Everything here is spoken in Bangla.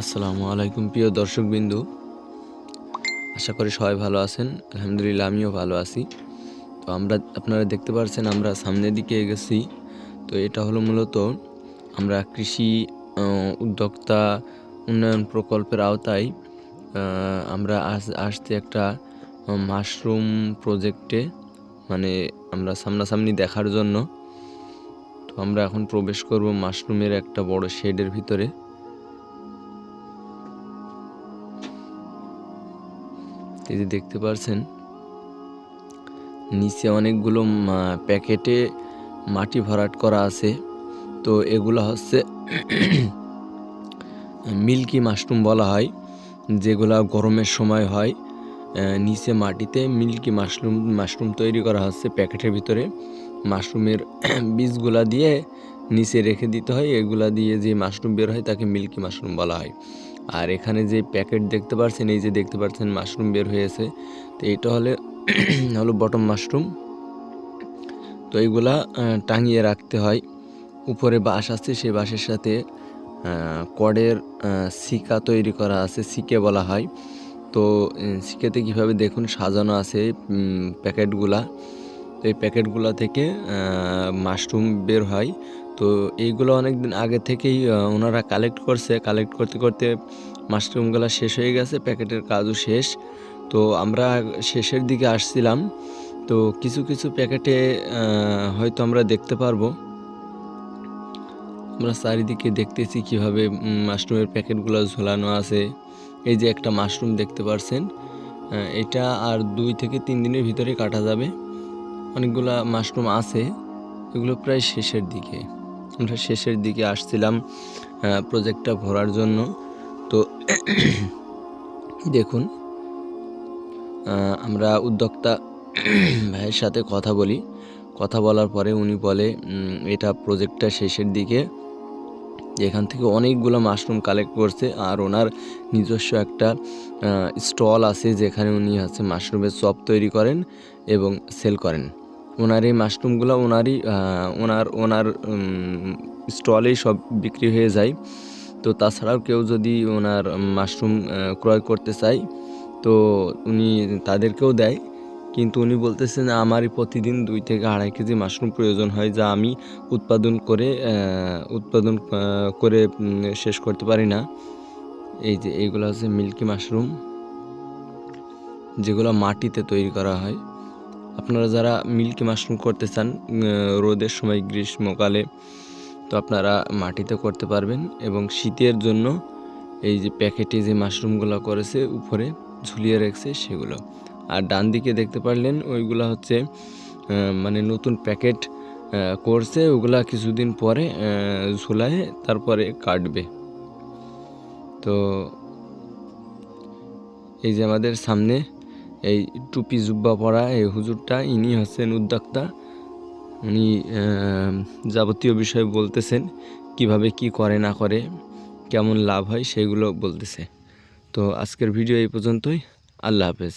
আসসালামু আলাইকুম প্রিয় দর্শকবিন্দু। আশা করি সবাই ভালো আছেন। আলহামদুলিল্লাহ আমিও ভালো আছি। তো আমরা, আপনারা দেখতে পাচ্ছেন আমরা সামনের দিকে এগেছি। তো এটা হলো মূলত আমরা কৃষি উদ্যোক্তা উন্নয়ন প্রকল্পের আওতায় আমরা আসছি একটা মাশরুম প্রজেক্টে মানে আমরা সামনাসামনি দেখার জন্য। তো আমরা এখন প্রবেশ করব মাশরুমের একটা বড় শেডের ভিতরে। এই দেখতে পারছেন, নিচে অনেকগুলো প্যাকেটে মাটি ভরাট করা আছে। তো এগুলো হচ্ছে মিল্কি মাশরুম বলা হয়, যেগুলা গরমের সময় হয়। নিচে মাটিতে মিল্কি মাশরুম মাশরুম তৈরি করা হচ্ছে প্যাকেটের ভিতরে। মাশরুমের বীজগুলা দিয়ে নিচে রেখে দিতে হয়, এগুলা দিয়ে যে মাশরুম বের হয় তাকে মিল্কি মাশরুম বলা হয়। আর এখানে যে প্যাকেট দেখতে পাচ্ছেন এই যে দেখতে পাচ্ছেন মাশরুম বের হয়েছে, তো এইটা হলে হলো বটম মাশরুম। তো এইগুলা টাঙিয়ে রাখতে হয়। উপরে বাঁশ আছে সেই বাঁশের সাথে কডের সিকা তৈরি করা আছে, সিকে বলা হয়। তো সিকেতে কীভাবে দেখুন সাজানো আছে প্যাকেটগুলা। তো এই প্যাকেটগুলা থেকে মাশরুম বের হয়। তো এইগুলো অনেক দিন আগে থেকেই ওনারা কালেক্ট করছে। কালেক্ট করতে করতে মাশরুমগুলো শেষ হয়ে গেছে, প্যাকেটের কাজও শেষ। তো আমরা শেষের দিকে আসছিলাম। তো কিছু কিছু প্যাকেটে হয়তো আমরা দেখতে পারব। আমরা চারিদিকে দেখতেছি কীভাবে মাশরুমের প্যাকেটগুলো ঝোলানো আছে। এই যে একটা মাশরুম দেখতে পারছেন এটা আর দুই থেকে তিন দিনের ভিতরে কাটা যাবে। অনেকগুলা মাশরুম আছে। এগুলো প্রায় শেষের দিকে। আমরা শেষের দিকে আসছিলাম প্রজেক্টটা ভরার জন্য। তো দেখুন আমরা উদ্যোক্তা ভাইয়ের সাথে কথা বলি। কথা বলার পরে উনি বলে এটা প্রজেক্টটা শেষের দিকে। এখান থেকে অনেকগুলো মাশরুম কালেক্ট করছে আর ওনার নিজস্ব একটা স্টল আছে যেখানে উনি হচ্ছে মাশরুমের চপ তৈরি করেন এবং সেল করেন। ওনার এই মাশরুমগুলো ওনারই ওনার ওনার স্টলেই সব বিক্রি হয়ে যায়। তো তাছাড়াও কেউ যদি ওনার মাশরুম ক্রয় করতে চায়, তো উনি তাদেরকেও দেয়। কিন্তু উনি বলতেছেন আমারই প্রতিদিন দুই থেকে আড়াই কেজি মাশরুম প্রয়োজন হয়, যা আমি উৎপাদন করে উৎপাদন করে শেষ করতে পারি না। এই যে, এইগুলো হচ্ছে মিল্কি মাশরুম, যেগুলো মাটিতে তৈরি করা হয়। আপনারা যারা মিল্কি মাশরুম করতে চান রোদের সময় গ্রীষ্মকালে তো আপনারা মাটিতে করতে পারবেন এবং শীতের জন্য এই যে প্যাকেটে যে মাশরুমগুলো করেছে, উপরে ঝুলিয়ে রেখেছে সেগুলো। আর ডান দিকে দেখতে পারলেন, ওইগুলো হচ্ছে মানে নতুন প্যাকেট করছে, ওগুলা কিছুদিন পরে ঝুলায় তারপরে কাটবে। তো এই যে আমাদের সামনে এই টুপি জুব্বা পরা এই হুজুরটা, ইনি হচ্ছেন উদ্যোক্তা। উনি যাবতীয় বিষয় বলতেছেন, কীভাবে কি করে, না করে, কেমন লাভ হয়, সেগুলো বলতেছে। তো আজকের ভিডিও এই পর্যন্তই। আল্লাহ হাফেজ।